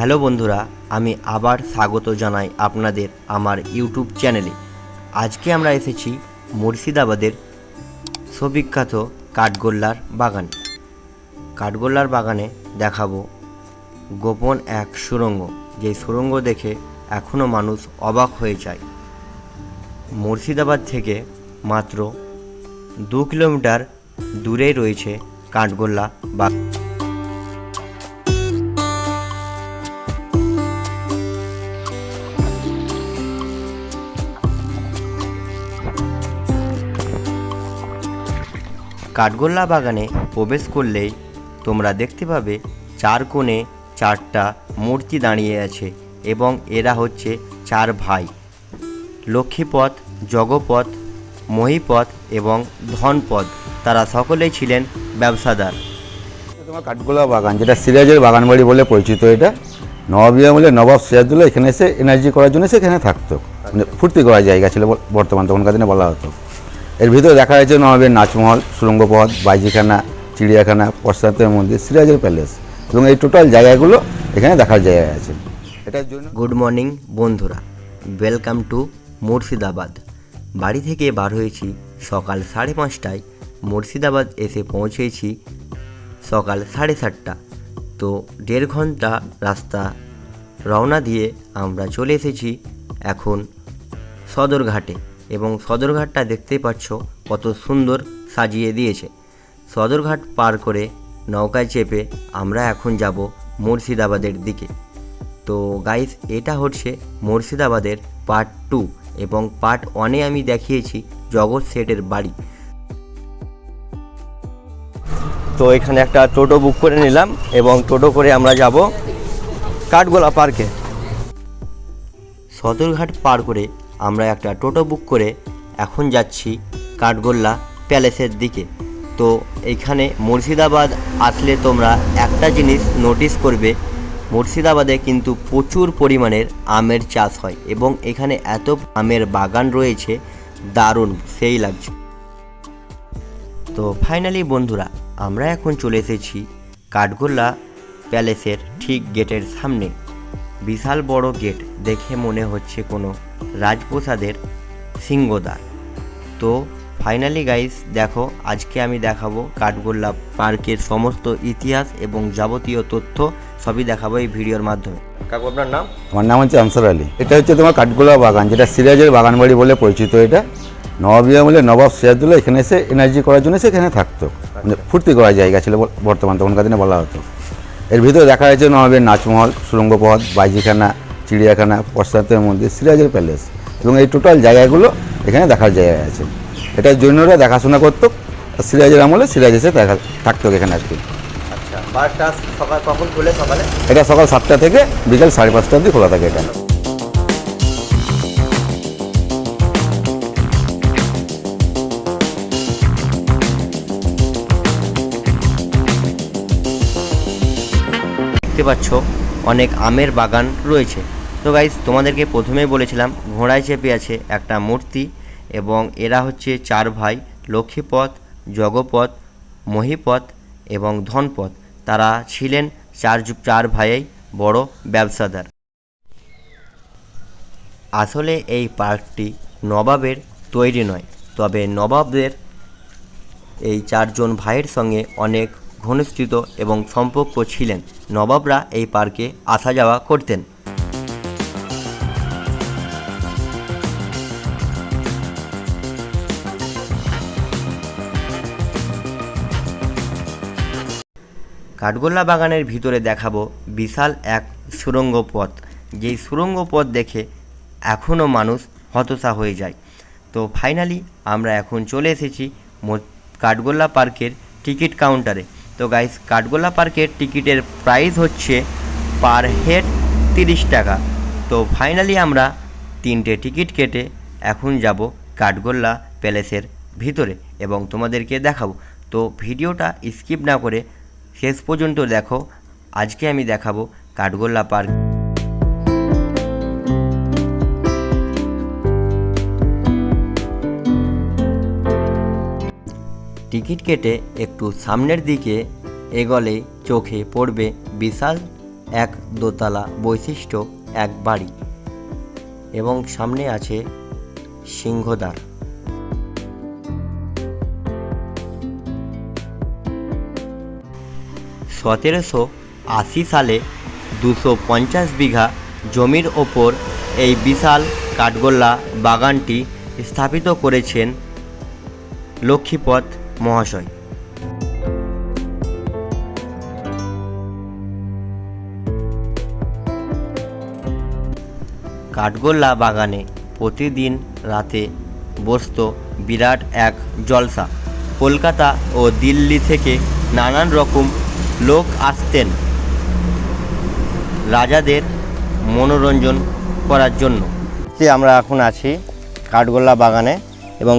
Hello বন্ধুরা, আমি আবার স্বাগত জানাই আপনাদের আমার ইউটিউব চ্যানেলে। আজকে আমরা এসেছি মুর্শিদাবাদের সুবিখ্যাত কাঠগোল্লার বাগানে। কাঠগোল্লার বাগানে দেখাবো গোপন এক সুড়ঙ্গ যে সুড়ঙ্গ দেখে এখনও মানুষ অবাক হয়ে যায়। মুর্শিদাবাদ থেকে মাত্র দু কিলোমিটার দূরেই রয়েছে কাঠগোল্লা বাগান। কাঠগোল্লা বাগানে প্রবেশ করলেই তোমরা দেখতে পাবে চার কোণে চারটা মূর্তি দাঁড়িয়ে আছে এবং এরা হচ্ছে চার ভাই। লক্ষ্মীপথ, জগপথ মহিপদ এবং ধনপদ তারা সকলেই ছিলেন ব্যবসাদার। তোমার কাঠগোলা বাগান, যেটা সিরাজের বাগান বাড়ি বলে পরিচিত এটা। নবাবী আমলে নবাব সিরাজদুল্লাহ এখানে এসে এনার্জি করার জন্য সেখানে থাকতো। মানে ফুর্তি করার জায়গা ছিল বর্তমান, তখনকার দিনে বলা হতো। এর ভিতরে দেখা যাচ্ছে নবাবের নাচমহল, সুরঙ্গপথ, বাইজিখানা, চিড়িয়াখানা, পশ্চাতের মন্দির, সিরাজের প্যালেস এবং এই টোটাল জায়গাগুলো এখানে দেখার জায়গা আছে। এটার জন্য গুড মর্নিং বন্ধুরা, ওয়েলকাম টু মুর্শিদাবাদ। বাড়ি থেকে বার হয়েছি সকাল সাড়ে পাঁচটায়। মুর্শিদাবাদ এসে পৌঁছেছি সকাল সাড়ে সাতটা। তো দেড় ঘণ্টা রাস্তা রওনা দিয়ে আমরা চলে এসেছি এখন সদরঘাটে। এবং সদরঘাটটা দেখতেই পাচ্ছ কত সুন্দর সাজিয়ে দিয়েছে। সদরঘাট পার করে নৌকায় চেপে আমরা এখন যাব মুর্শিদাবাদের দিকে। তো গাইস এটা হচ্ছে মুর্শিদাবাদের পার্ট টু এবং পার্ট ওয়ানে আমি দেখিয়েছি জগৎ সেটের বাড়ি। তো এখানে একটা টোটো বুক করে নিলাম এবং টোটো করে আমরা যাব কাঠগোলা পার্কে সদরঘাট পার করে আমরা একটা টোটো বুক করে এখন যাচ্ছি কাঠগোল্লা প্যালেসের দিকে। তো এইখানে মুর্শিদাবাদ আসলে তোমরা একটা জিনিস নোটিস করবে, মুর্শিদাবাদে কিন্তু প্রচুর পরিমাণের আমের চাষ হয় এবং এখানে এত আমের বাগান রয়েছে, দারুণ, সেই লাগছে। তো ফাইনালি বন্ধুরা, আমরা এখন চলে এসেছি কাঠগোল্লা প্যালেসের ঠিক গেটের সামনে। বিশাল বড় গেট দেখে মনে হচ্ছে কোনো রাজপ্রসাদের সিংহদ্বার। তো ফাইনালি গাইস দেখো, আজকে আমি দেখাবো কাঠগোল্লা পার্কের সমস্ত ইতিহাস এবং যাবতীয় তথ্য, সবই দেখাবো এই ভিডিওর মাধ্যমে। কাকু, আপনার নাম? আমার নাম হচ্ছে আনসার আলী। এটা হচ্ছে তোমার কাঠগোলা বাগান, যেটা সিরাজের বাগান বাড়ি বলে পরিচিত এটা। নবাবী আমলে নবাব সিরাজদুল্লাহ এখানে এসে এনার্জি করার জন্য সেখানে থাকতো। মানে ফুর্তি করার জায়গা ছিল বল- বর্তমান, তখনকার দিনে বলা হতো। এর ভিতরে দেখা যাচ্ছে নবাবের নাচমহল, সুরঙ্গপথ, বাইজিখানা চিড়িয়াখানা পশ্চাতের মন্দির সিরাজের প্যালেস এবং এই টোটাল জায়গাগুলো এখানে দেখার জায়গা আছে। এটার জৈনরা দেখাশোনা করতো আর সিরাজের আমলে সিরাজ এসে দেখা থাকতো এখানে আর কি। আচ্ছা সকাল কখন খুলে সকালে? এটা সকাল সাতটা থেকে বিকাল সাড়ে পাঁচটা অবধি খোলা থাকে এটা দেখতে পাচ্ছ অনেক আমের বাগান রয়েছে। তো গাইজ তোমাদেরকে প্রথমেই বলেছিলাম, ঘোড়ায় চেপে আছে একটা মূর্তি এবং এরা হচ্ছে চার ভাই, লক্ষ্মীপথ, জগপথ মহিপদ এবং ধনপথ। তারা ছিলেন চার চার ভাইয়েই বড় ব্যবসাদার। আসলে এই পার্কটি নবাবের তৈরি নয়, তবে নবাবদের এই চারজন ভাইয়ের সঙ্গে অনেক ঘনিষ্ঠিত এবং সম্পর্ক ছিলেন। নবাবরা এই পার্কে আসা যাওয়া করতেন। কাঠগোল্লা বাগানের ভিতরে দেখাবো বিশাল এক সুড়ঙ্গ পথ। যেই সুড়ঙ্গ পথ দেখে এখনও মানুষ হতশা হয়ে যায়। তো ফাইনালি আমরা এখন চলে এসেছি কাঠগোল্লা পার্কের টিকিট কাউন্টারে। তো গাইস কাঠগোল্লা পার্কের টিকিটের প্রাইস হচ্ছে পার হেড তিরিশ টাকা। তো ফাইনালি আমরা তিনটে টিকিট কেটে এখন যাব কাঠগোল্লা প্যালেসের ভিতরে এবং তোমাদেরকে দেখাবো। তো ভিডিওটা স্কিপ না করে শেষ পর্যন্ত দেখো, আজকে আমি দেখাবো কাঠগোল্লা পার্ক। টিকিট কেটে একটু সামনের দিকে এগোলে চোখে পড়বে বিশাল এক দোতলা বৈশিষ্ট্য এক বাড়ি এবং সামনে আছে সিংহদ্বার। সতেরোশো আশি সালে দুশো পঞ্চাশ বিঘা জমির ওপর এই বিশাল কাঠগোল্লা বাগানটি স্থাপিত করেছেন লক্ষ্মীপদ মহাশয়। কাঠগোল্লা বাগানে প্রতিদিন রাতে বসত বিরাট এক জলসা। কলকাতা ও দিল্লি থেকে নানান রকম লোক আসতেন রাজাদের মনোরঞ্জন করার জন্য। আমরা এখন আছি কাঠগোল্লা বাগানে এবং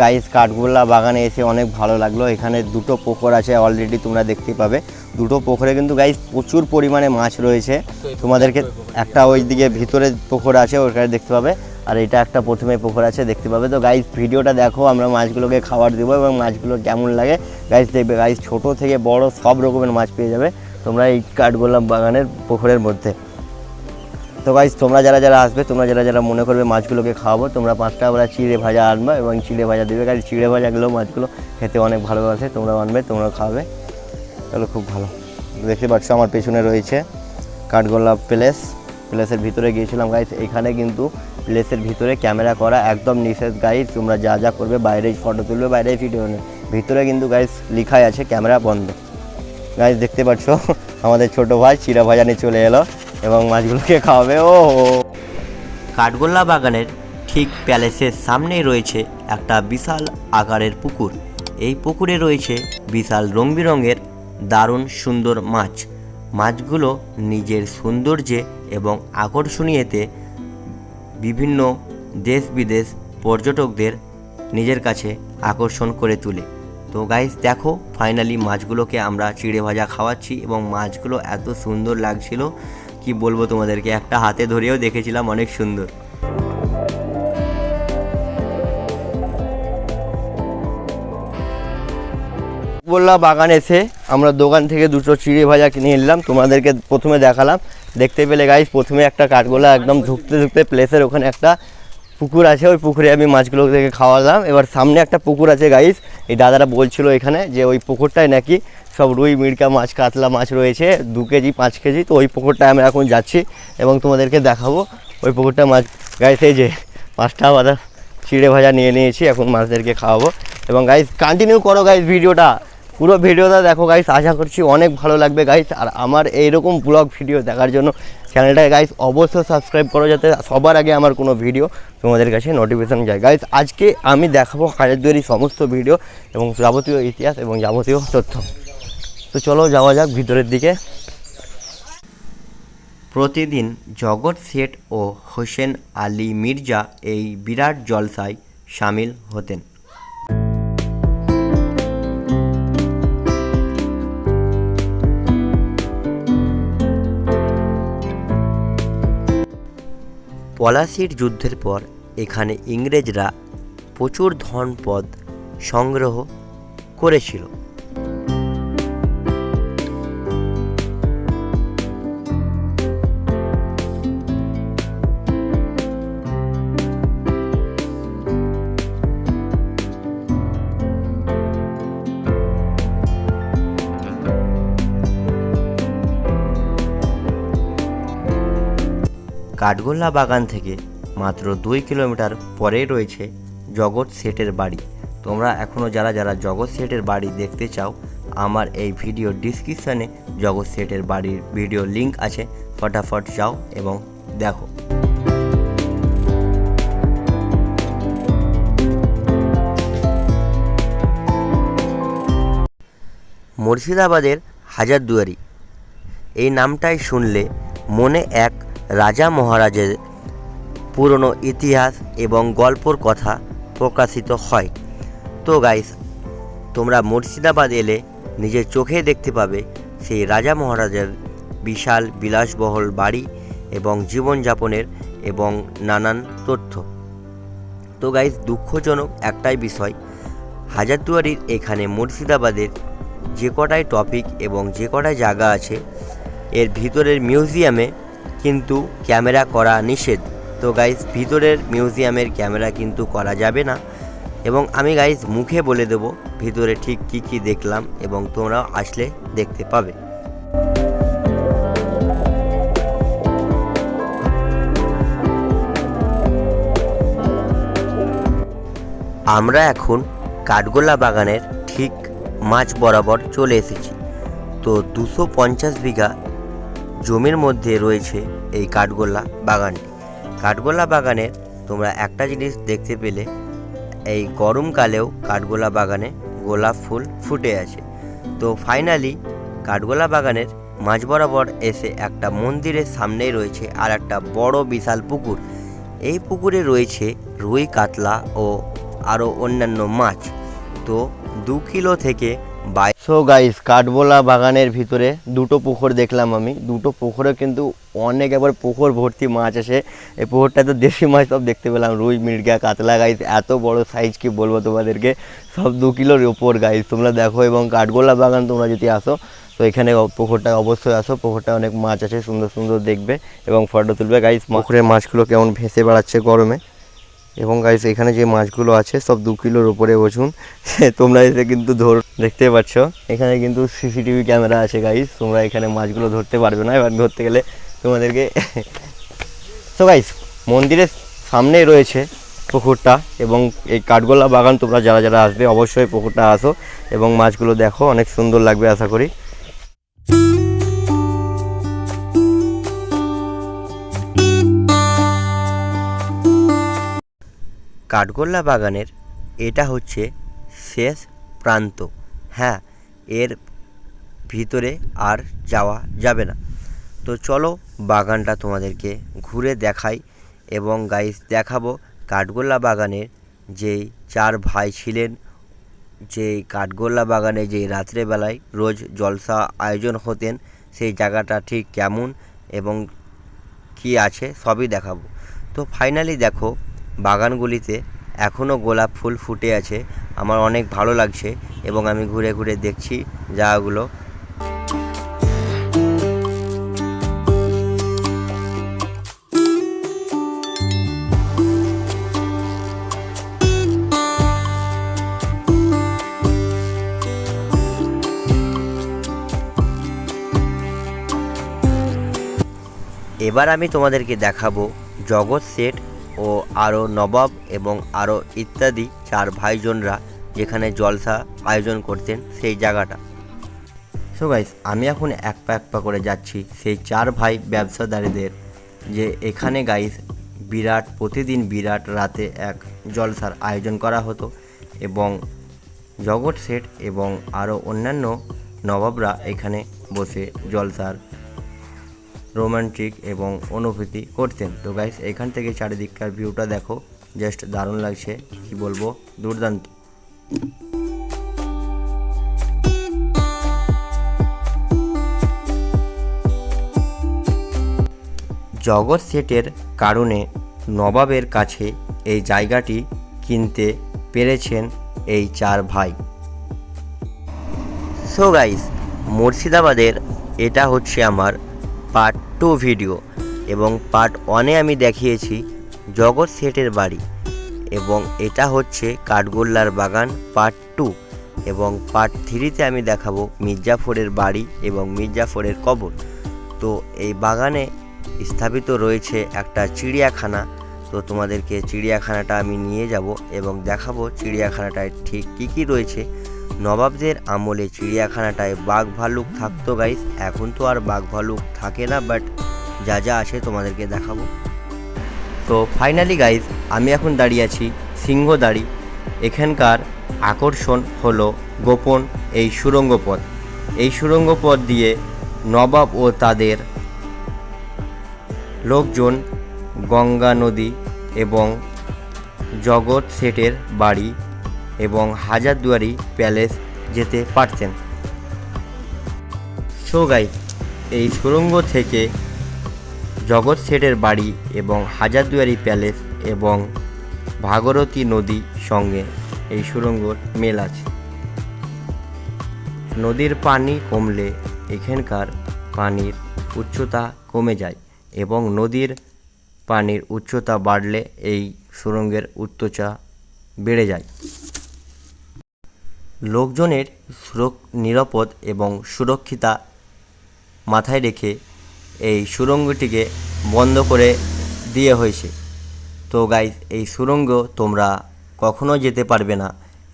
গাইস কাঠগোল্লা বাগানে এসে অনেক ভালো লাগল। এখানে দুটো পুকুর আছে অলরেডি তোমরা দেখতে পাবে। দুটো পুকুরে কিন্তু গাইস প্রচুর পরিমাণে মাছ রয়েছে। তোমাদেরকে একটা ওই দিকে ভিতরে পুকুর আছে, ওইখানে দেখতে পাবে। আর এটা একটা প্রথমে পুকুর আছে, দেখতে পাবে। তো গাইস ভিডিওটা দেখো, আমরা মাছগুলোকে খাবার দেবো এবং মাছগুলো কেমন লাগে। গাইস দেখবে গাইস ছোট থেকে বড় সব রকমের মাছ পেয়ে যাবে তোমরা এই কাঠগোল্লা বাগানের পুকুরের মধ্যে। তো গাইজ তোমরা যারা যারা আসবে, তোমরা যারা যারা মনে করবে মাছগুলোকে খাওয়াবো, তোমরা পাঁচটা আমরা চিড়ে ভাজা আনবা এবং চিড়ে ভাজা দেবে। গাইজ চিড়ে ভাজাগুলো মাছগুলো খেতে অনেক ভালোবাসে তোমরা আনবে তোমরা খাওয়াবে তাহলে খুব ভালো। দেখতে পাচ্ছ, আমার পেছনে রয়েছে কাঠগোল্লা প্লেস। প্লেসের ভিতরে গিয়েছিলাম। গাইজ এখানে কিন্তু প্লেসের ভিতরে ক্যামেরা করা একদম নিষেধ গাইজ তোমরা যা যা করবে বাইরেই ফটো তুলবে, বাইরে ভিডিও ভিতরে কিন্তু গাইজ লিখাই আছে ক্যামেরা বন্ধ। গাইজ দেখতে পাচ্ছ? আমাদের ছোট ভাই চিরা ভাজা নিয়ে চলে এলো এবং মাছগুলোকে খাওয়াবে। ও কাঠগোল্লা বাগানের ঠিক প্যালেসের সামনেই রয়েছে একটা বিশাল আকারের পুকুর। এই পুকুরে রয়েছে বিশাল রং বেরঙের দারুণ সুন্দর মাছ। মাছগুলো নিজের সৌন্দর্যে এবং আকর্ষণীয়তে বিভিন্ন দেশ বিদেশ পর্যটকদের নিজের কাছে আকর্ষণ করে তোলে। তো গাইস দেখো ফাইনালি মাছগুলোকে আমরা চিড়ে ভাজা খাওয়াচ্ছি এবং মাছগুলো এত সুন্দর লাগছিল, কি বলব তোমাদেরকে, একটা হাতে ধরেও দেখেছিলাম অনেক সুন্দর। বললাম, বাগান এসে আমরা দোকান থেকে দুটো চিড়ে ভাজা কিনে নিলাম তোমাদেরকে প্রথমে দেখালাম। দেখতে পেলে গাইস প্রথমে একটা কাঠগোলা একদম ঢুকতে ঢুকতে প্লেসের ওখানে একটা পুকুর আছে, ওই পুকুরে আমি মাছগুলো থেকে খাওয়ালাম। এবার সামনে একটা পুকুর আছে গাইস এই দাদারা বলছিল এখানে যে ওই পুকুরটায় নাকি সব রুই মিড়কা মাছ, কাতলা মাছ রয়েছে, দু কেজি, পাঁচ কেজি। তো ওই পুকুরটায় আমি এখন যাচ্ছি এবং তোমাদেরকে দেখাবো ওই পুকুরটা মাছ। গাইস এই যে পাঁচটা বাদা চিড়ে ভাজা নিয়ে নিয়েছি, এখন মাছদেরকে খাওয়াবো। এবং গাইস কন্টিনিউ করো গাইস ভিডিওটা পুরো ভিডিওটা দেখো গাইস আশা করছি অনেক ভালো লাগবে গাইস আর আমার এইরকম ব্লগ ভিডিও দেখার জন্য চ্যানেলটাকে গাইস অবশ্যই সাবস্ক্রাইব করো যাতে সবার আগে আমার কোনো ভিডিও তোমাদের কাছে নোটিফিকেশন যায়। গাইস আজকে আমি দেখাবো হাজারদুয়ারি সমস্ত ভিডিও এবং যাবতীয় ইতিহাস এবং যাবতীয় তথ্য। তো চলো যাওয়া যাক ভিতরের দিকে। প্রতিদিন জগৎ শেঠ ও হোসেন আলী মির্জা এই বিরাট জলসায় সামিল হতেন। পলাশির যুদ্ধের পর এখানে ইংরেজরা প্রচুর ধনপদ সংগ্রহ করেছিল। কাঠগোল্লা বাগান থেকে মাত্র দুই কিলোমিটার পরেই রয়েছে জগৎ শেঠের বাড়ি। তোমরা এখনও যারা যারা জগৎ শেঠের বাড়ি দেখতে চাও, আমার এই ভিডিও ডিসক্রিপশানে জগৎ শেঠের বাড়ির ভিডিও লিংক আছে, ফটাফট যাও এবং দেখো। মুর্শিদাবাদের হাজারদুয়ারি। এই নামটাই শুনলে মনে এক রাজা মহারাজের পুরনো ইতিহাস এবং গল্পর কথা প্রকাশিত হয়। তো গাইস তোমরা মুর্শিদাবাদ এলে নিজের চোখে দেখতে পাবে সেই রাজা মহারাজের বিশাল বিলাসবহল বাড়ি এবং জীবনযাপনের এবং নানান তথ্য। তো গাইস দুঃখজনক একটাই বিষয়, হাজারদুয়ারির এখানে মুর্শিদাবাদের যে কটাই টপিক এবং যে কটাই জায়গা আছে, এর ভিতরের মিউজিয়ামে কিন্তু ক্যামেরা করা নিষেধ। তো গাইজ ভিতরের মিউজিয়ামের ক্যামেরা কিন্তু করা যাবে না। এবং আমি গাইজ মুখে বলে দেব ভিতরে ঠিক কি কি দেখলাম এবং তোমরাও আসলে দেখতে পাবে। আমরা এখন কাঠগোলা বাগানের ঠিক মাঝ বরাবর চলে এসেছি। তো দুশো পঞ্চাশ বিঘা জমির মধ্যে রয়েছে এই কাঠগোলা বাগানটি। কাঠগোলা বাগানের তোমরা একটা জিনিস দেখতে পেলে, এই গরমকালেও কাঠগোলা বাগানে গোলাপ ফুল ফুটে আছে তো ফাইনালি কাঠগোলা বাগানের মাঝ বরাবর এসে একটা মন্দিরের সামনেই রয়েছে আর একটা বড় বিশাল পুকুর। এই পুকুরে রয়েছে রুই, কাতলা ও আরও অন্যান্য মাছ। তো দু কিলো থেকে বাইশো গাইস কাঠবোলা বাগানের ভিতরে দুটো পুকুর দেখলাম আমি। দুটো পুকুরে কিন্তু অনেক একবার পুকুর ভর্তি মাছ আছে এই পুকুরটা তো দেশি মাছ সব দেখতে পেলাম। রুই, মির্গা, কাতলা গাইস এত বড় সাইজ কি বলব তোমাদেরকে? সব দু কিলোর উপর গাইস তোমরা দেখো এবং কাঠগোলা বাগান তোমরা যদি আসো, তো এখানে পুকুরটা অবশ্যই আসো। পুকুরটা অনেক মাছ আছে সুন্দর সুন্দর দেখবে এবং ফটো তুলবে। গাইস পুকুরের মাছগুলো কেমন ভেসে বেড়াচ্ছে গরমে। এবং গাইস এখানে যে মাছগুলো আছে, সব দু কিলোর উপরে বসুন। তোমরা এসে কিন্তু ধর, দেখতে পাচ্ছ। এখানে কিন্তু সিসিটিভি ক্যামেরা আছে গাইস তোমরা এখানে মাছগুলো ধরতে পারবে না। এবার ধরতে গেলে তোমাদেরকে তো গাইস মন্দিরের সামনেই রয়েছে পুকুরটা এবং এই কাঠগোলা বাগান। তোমরা যারা যারা আসবে, অবশ্যই পুকুরটা আসো এবং মাছগুলো দেখো, অনেক সুন্দর লাগবে আশা করি। কাঠগোল্লা বাগানের, এটা হচ্ছে শেষ প্রান্ত। হ্যাঁ এর ভিতরে আর যাওয়া যাবে না। তো চলো বাগানটা তোমাদেরকে ঘুরে দেখাই এবং গাইস দেখাবো কাঠগোল্লা বাগানের যেই চার ভাই ছিলেন যে কাঠগোল্লা বাগানে যে রাত্রেবেলায় রোজ জলসা আয়োজন হতেন, সেই জায়গাটা ঠিক কেমন এবং কি আছে সবই দেখাবো। তো ফাইনালি দেখো বাগানগুলিতে এখনও গোলাপ ফুল ফুটে আছে। আমার অনেক ভালো লাগছে এবং আমি ঘুরে ঘুরে দেখছি জায়গাগুলো। এবার আমি তোমাদেরকে দেখাবো জগৎ শেঠ ও আরও নবাব এবং আরও ইত্যাদি চার ভাইজনরা যেখানে জলসা আয়োজন করতেন সেই জায়গাটা। সো গাইস আমি এখন এক পা এক পা করে যাচ্ছি সেই চার ভাই ব্যবসাদারীদের যে এখানে গাইস বিরাট, প্রতিদিন বিরাট রাতে এক জলসার আয়োজন করা হতো এবং জগৎ শেঠ এবং আরও অন্যান্য নবাবরা এখানে বসে জলসার রোমান্টিক এবং অনুভূতি করতেন। তো গাইস এখান থেকে চারিদিককার ভিউটা দেখো। জাস্ট দারুণ লাগছে। কি বলব? দুর্দান্ত। জগৎ সেটের কারণে নবাবের কাছে এই জায়গাটি কিনতে পেরেছেন এই চার ভাই। সো গাইস মুর্শিদাবাদের এটা হচ্ছে আমার পার্ট টু ভিডিও এবং পার্ট ওয়ানে আমি দেখিয়েছি জগৎ শেঠের বাড়ি এবং এটা হচ্ছে কাঠগোল্লার বাগান পার্ট টু এবং পার্ট থ্রিতে আমি দেখাবো মির্জাফরের বাড়ি এবং মির্জাফরের কবর। তো এই বাগানে স্থাপিত রয়েছে একটা চিড়িয়াখানা। তো তোমাদেরকে চিড়িয়াখানাটা আমি নিয়ে যাব এবং দেখাবো চিড়িয়াখানাটায় ঠিক কী কী রয়েছে। নবাবদের আমলে চিড়িয়াখানাটায় বাঘ ভাল্লুক থাকতো গাইস এখন তো আর বাঘ ভাল্লুক থাকে না বাট যা যা আসে তোমাদেরকে দেখাবো। তো ফাইনালি গাইস আমি এখন দাঁড়িয়ে আছি সিংহদাড়ি। এখানকার আকর্ষণ হলো গোপন এই সুড়ঙ্গ পথ এই সুড়ঙ্গ পথ দিয়ে নবাব ও তাদের লোকজন গঙ্গা নদী এবং জগৎ সেটের বাড়ি এবং হাজারদুয়ারি প্যালেস যেতে পারতেন সো গাইস এই সুড়ঙ্গ থেকে জগৎ শেঠের বাড়ি এবং হাজারদুয়ারি প্যালেস এবং ভাগরতী নদী সঙ্গে এই সুড়ঙ্গর মেল আছে। নদীর পানি কমলে এখানকার পানির উচ্চতা কমে যায় এবং নদীর পানির উচ্চতা বাড়লে এই সুড়ঙ্গের উচ্চতা বেড়ে যায়। লোকজনের নিরাপদ এবং সুরক্ষিতা মাথায় রেখে এই সুড়ঙ্গটিকে বন্ধ করে দিয়ে হয়েছে। তো গাইজ এই সুড়ঙ্গ তোমরা কখনো যেতে পারবে না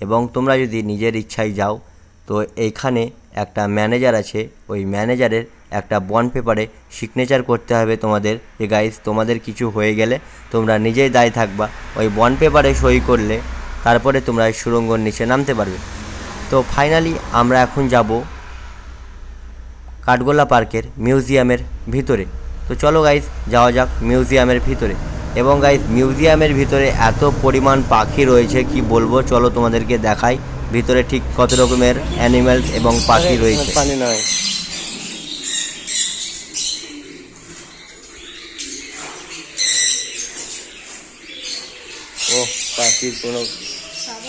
এবং তোমরা যদি নিজের ইচ্ছায় যাও, তো এইখানে একটা ম্যানেজার আছে। ওই ম্যানেজারের একটা বন্ড পেপারে সিগনেচার করতে হবে তোমাদের। যে গাইজ তোমাদের কিছু হয়ে গেলে তোমরা নিজেই দায়ী থাকবা। ওই বন্ড পেপারে সই করলে তারপরে তোমরা এই সুড়ঙ্গর নিচে নামতে পারবে। তো ফাইনালি আমরা এখন যাব কাঠগোলা পার্কের মিউজিয়ামের ভিতরে। তো চলো গাইজ যাওয়া যাক মিউজিয়ামের ভিতরে। এবং গাইজ মিউজিয়ামের ভিতরে এত পরিমাণ পাখি রয়েছে কি বলব? চলো তোমাদেরকে দেখাই ভিতরে ঠিক কত রকমের অ্যানিমেলস এবং পাখি রয়েছে। পানি নয় ও পাখি কোনো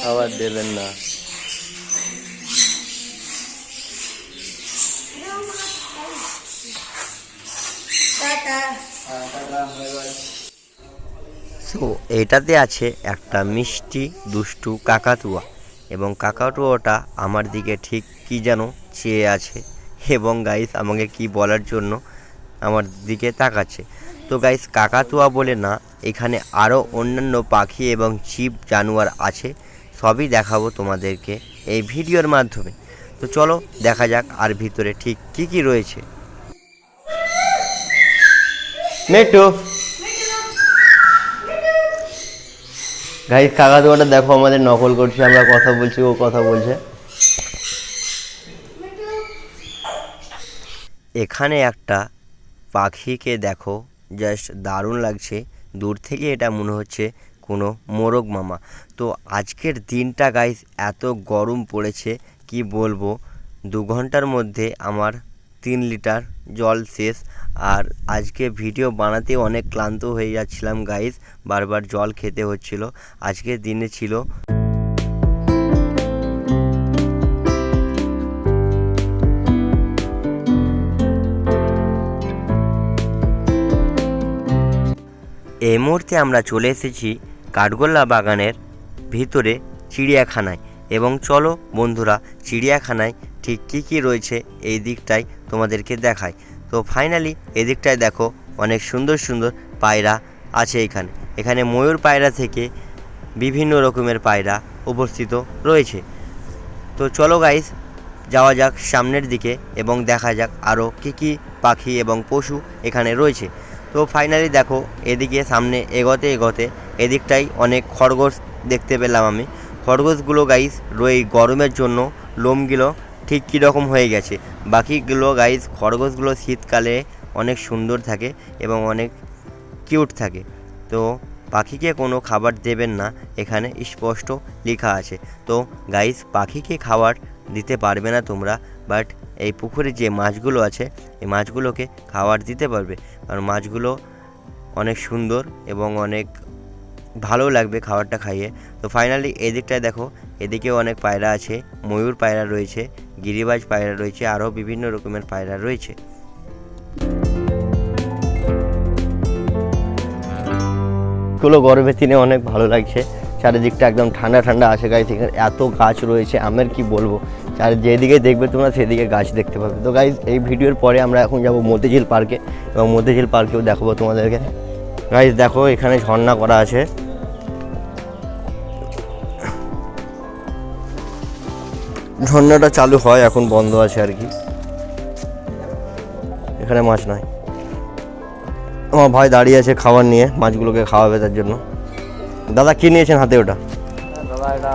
খাবার দেবেন না। সো এটাতে আছে একটা মিষ্টি, দুষ্টু কাকাতুয়া। এবং কাকাতুয়াটা আমার দিকে ঠিক কি যেন চেয়ে আছে। এবং গাইস আমাকে কি বলার জন্য আমার দিকে তাকাচ্ছে। তো গাইস কাকাতুয়া বলে না, এখানে আরও অন্যান্য পাখি এবং জীব, জানোয়ার আছে। সবই দেখাবো তোমাদেরকে এই ভিডিওর মাধ্যমে। তো চলো, দেখা যাক আর ভিতরে ঠিক কি কি রয়েছে। মেটু গাইস কাকাতুয়াটা দেখো, আমাদের নকল করছে, আমরা কথা বলছি, ও কথা বলছে। এখানে একটা পাখিকে দেখো জাস্ট দারুণ লাগছে। দূর থেকে এটা মনে হচ্ছে কোনো মোরগ মামা। তো আজকের দিনটা গাইস এত গরম পড়েছে, কি বলব? দু ঘণ্টার মধ্যে আমার তিন লিটার জল শেষ। আর আজকে ভিডিও বানাতে অনেক ক্লান্ত হয়ে যাচ্ছিলাম গাইস বারবার জল খেতে হচ্ছিল। আজকের দিনে ছিল। এই মুহূর্তে আমরা চলে এসেছি কাঠগোল্লা বাগানের ভিতরে চিড়িয়াখানায়। এবং চলো বন্ধুরা, চিড়িয়াখানায় ঠিক কী কী রয়েছে এই দিকটাই তোমাদেরকে দেখাই তো ফাইনালি এদিকটায় দেখো, অনেক সুন্দর সুন্দর পায়রা আছে এখানে। এখানে ময়ূর পায়রা থেকে বিভিন্ন রকমের পায়রা উপস্থিত রয়েছে। তো চলো গাইস যাওয়া যাক সামনের দিকে এবং দেখা যাক আরও কী কী পাখি এবং পশু এখানে রয়েছে। তো ফাইনালি দেখো, এদিকে সামনে এগোতে এগোতে এদিকটাই অনেক খরগোশ দেখতে পেলাম আমি। খরগোশগুলো গাইস রই গরমের জন্য লোমগুলো ঠিক কীরকম হয়ে গেছে। বাকিগুলো গাইস খরগোশগুলো শীতকালে অনেক সুন্দর থাকে এবং অনেক কিউট থাকে। তো পাখিকে কোনো খাবার দেবেন না, এখানে স্পষ্ট লেখা আছে। তো গাইস পাখিকে খাবার দিতে পারবে না তোমরা বাট এই পুকুরে যে মাছগুলো আছে, এই মাছগুলোকে খাবার দিতে পারবে। কারণ মাছগুলো অনেক সুন্দর এবং অনেক ভালো লাগবে খাবারটা খাইয়ে। তো ফাইনালি এদিকটায় দেখো, এদিকেও অনেক পায়রা আছে, ময়ূর পায়রা রয়েছে গিরিবাজ পায়রা রয়েছে, আরও বিভিন্ন রকমের পায়রা রয়েছে। গুলো গরমের দিনে অনেক ভালো লাগছে। চারিদিকটা একদম ঠান্ডা ঠান্ডা আছে গাছ, এখানে এত গাছ রয়েছে, আমের কি বলব? চার যেদিকে দেখবে তোমরা, সেদিকে গাছ দেখতে পাবে। তো গাইজ এই ভিডিওর পরে আমরা এখন যাব মতিঝিল পার্কে, এবং মতিঝিল পার্কেও দেখাবো তোমাদেরকে। গাইজ দেখো, এখানে ঝর্ণা করা আছে। ঝর্ণাটা চালু হয় এখন বন্ধ আছে আর কি। এখানে মাছ নাই। আমার ভাই দাঁড়িয়ে আছে খাবার নিয়ে মাছগুলোকে খাওয়াবে তার জন্য। দাদা কি নিয়েছেন হাতে ওটা? দাদা এটা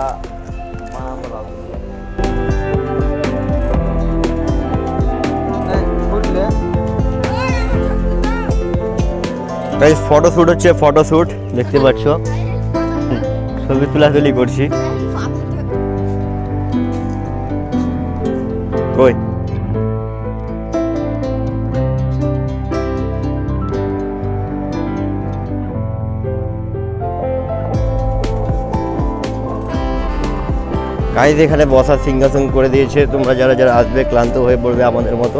ফটো শ্যুট হচ্ছে ফটো শ্যুট দেখতে পাচ্ছ। ছবি তোলাতুলি করছি। কই? গাইজ, এখানে বসার সিংহাসন করে দিয়েছে। তোমরা যারা যারা আসবে, ক্লান্ত হয়ে পড়বে আমাদের মতো,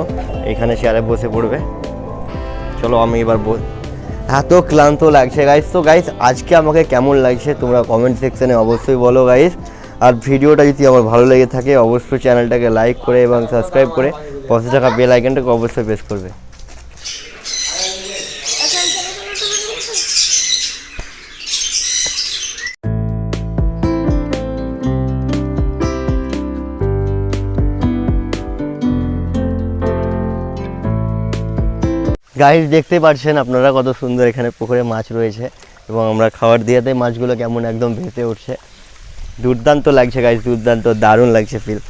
এখানে চেয়ারে বসে পড়বে। চলো, আমি এবার বল এত ক্লান্ত লাগছে। গাইস তো গাইস আজকে আমাকে কেমন লাগছে তোমরা কমেন্ট সেকশানে অবশ্যই বলো গাইস আর ভিডিওটা যদি আমার ভালো লেগে থাকে, অবশ্যই চ্যানেলটাকে লাইক করে এবং সাবস্ক্রাইব করে পাশে থাকা বেল আইকনটাকে অবশ্যই প্রেস করবে। গাইস দেখতে পাচ্ছেন আপনারা কত সুন্দর এখানে পুকুরে মাছ রয়েছে এবং আমরা খাবার দিয়াতে মাছগুলো কেমন একদম ভেসে উঠছে। দুর্দান্ত লাগছে গাইস দুর্দান্ত, দারুণ লাগছে ফিল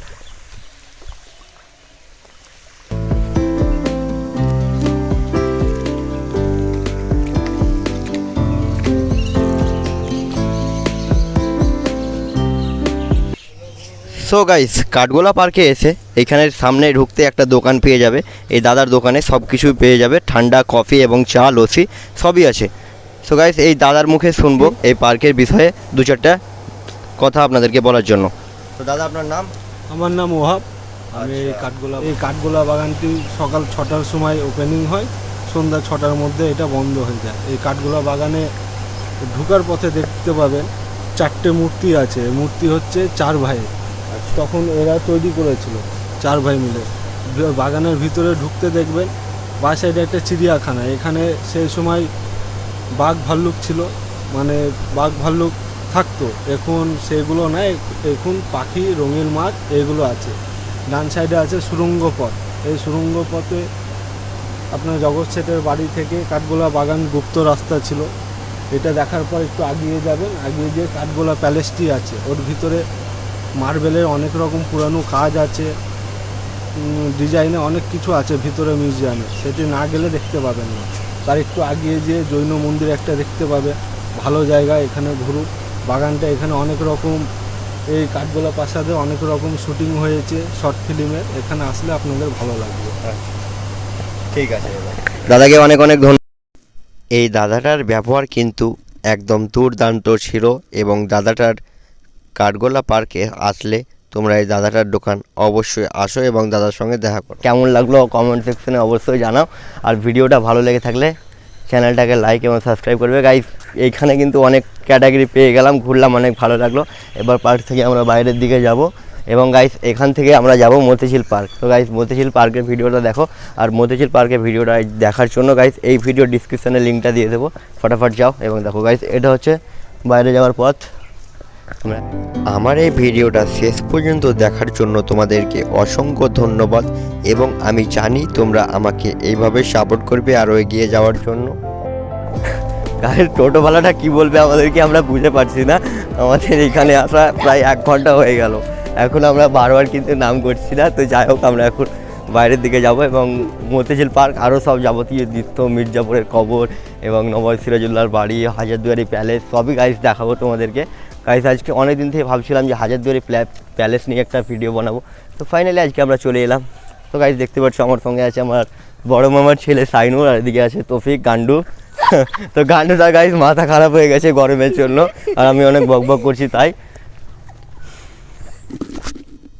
সো গাইস কাঠগোলা পার্কে এসে এখানের সামনে ঢুকতে একটা দোকান পেয়ে যাবে। এই দাদার দোকানে সব কিছুই পেয়ে যাবে। ঠান্ডা কফি এবং চা লসি সবই আছে। সো গাইস এই দাদার মুখে শুনব এই পার্কের বিষয়ে দু চারটা কথা আপনাদেরকে বলার জন্য। তো দাদা আপনার নাম? আমার নাম ওহাব। আমি এই আচ্ছা। কাঠগোলা এই কাঠগোলা বাগানটি সকাল ছটার সময় ওপেনিং হয় সন্ধ্যা ছটার মধ্যে এটা বন্ধ হয়ে যায়। এই কাঠগোলা বাগানে ঢুকার পথে দেখতে পাবেন চারটে মূর্তি আছে। মূর্তি হচ্ছে চার ভাই। তখন এরা তৈরি করেছিল চার ভাই মিলে। বাগানের ভিতরে ঢুকতে দেখবেন বা সাইডে একটা চিড়িয়াখানা। এখানে সেই সময় বাঘ ভাল্লুক ছিল। মানে বাঘ ভাল্লুক থাকতো। এখন সেগুলো নাই, এখন পাখি, রঙিন মাছ, এগুলো আছে। ডান সাইডে আছে সুরঙ্গ পথ। এই সুরঙ্গ পথে আপনার জগৎ সেটের বাড়ি থেকে কাঠগোলা বাগান গুপ্ত রাস্তা ছিল। এটা দেখার পর একটু আগিয়ে যাবেন। আগিয়ে গিয়ে কাঠগোলা প্যালেসটি আছে। ওর ভিতরে মার্বেলের অনেক রকম পুরানো কাজ আছে। ডিজাইনে অনেক কিছু আছে ভিতরে মিউজিয়ামে সেটি না গেলে দেখতে পাবেন না। তার একটু আগিয়ে যেয়ে জৈন মন্দির একটা দেখতে পাবে। ভালো জায়গা এখানে ঘুরুন বাগানটা এখানে অনেক রকম এই কাঠগোলা প্রাসাদে অনেক রকম শুটিং হয়েছে শর্ট ফিল্মের এখানে আসলে আপনাদের ভালো লাগবে। ঠিক আছে দাদাকে অনেক অনেক ধন্যবাদ। এই দাদাটার ব্যবহার কিন্তু একদম দুর্দান্ত ছিল এবং দাদাটার কাঠগোলা পার্কে আসলে তোমরা এই দাদাটার দোকান অবশ্যই আসো এবং দাদার সঙ্গে দেখা করো। কেমন লাগল কমেন্ট সেকশনে অবশ্যই জানাও। আর ভিডিওটা ভালো লেগে থাকলে চ্যানেলটাকে লাইক এবং সাবস্ক্রাইব করবে গাইস এইখানে কিন্তু অনেক ক্যাটাগরি পেয়ে গেলাম, ঘুরলাম, অনেক ভালো লাগল। এবার পার্ক থেকে আমরা বাইরের দিকে যাব এবং গাইস এখান থেকে আমরা যাব মতিঝিল পার্ক তো গাইস মতিঝিল পার্কের ভিডিওটা দেখো। আর মতিঝিল পার্কের ভিডিওটা দেখার জন্য গাইস এই ভিডিও ডিসক্রিপশানে লিঙ্কটা দিয়ে দেবো। ফটাফট যাও এবং দেখো গাইস এটা হচ্ছে বাইরে যাওয়ার পথ। আমরা এই ভিডিওটা শেষ পর্যন্ত দেখার জন্য তোমাদেরকে অসংখ্য ধন্যবাদ এবং আমি জানি তোমরা আমাকে এইভাবে সাপোর্ট করবে আরও এগিয়ে যাওয়ার জন্য। গায়ের টোটোওয়ালাটা কি বলবে আমাদেরকে আমরা বুঝতে পারছি না। আমাদের এখানে আসা প্রায় এক ঘণ্টা হয়ে গেল। এখন আমরা বারবার কিন্তু নাম করছি না। তো যাই হোক, আমরা এখন বাইরের দিকে যাব এবং মতিঝিল পার্ক আরও সব যাবতীয় দৃশ্য মির্জাপুরের কবর এবং নবাব সিরাজুল্লাহর বাড়ি, হাজারদুয়ারি প্যালেস সবই গাইস দেখাবো তোমাদেরকে। গাইস আজকে অনেক দিন থেকে ভাবছিলাম যে হাজারদুয়ারি প্যালেস নিয়ে একটা ভিডিও বানাবো। তো ফাইনালি আজকে আমরা চলে এলাম। তো গাইস দেখতে পাচ্ছ আমার সঙ্গে আছে আমার বড় মামার ছেলে সাইনুর আর এদিকে আছে তফিক, গান্ডু। তো গানটা গাইস, মাথা খারাপ হয়ে গেছে গরমের জন্য, আর আমি অনেক বক বক করছি তাই।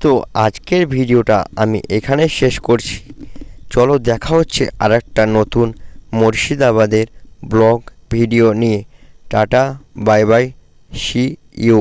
তো আজকের ভিডিওটা আমি এখানে শেষ করছি। চলো দেখা হচ্ছে আর একটা নতুন মুর্শিদাবাদের ব্লগ ভিডিও নিয়ে। Tata, bye bye see you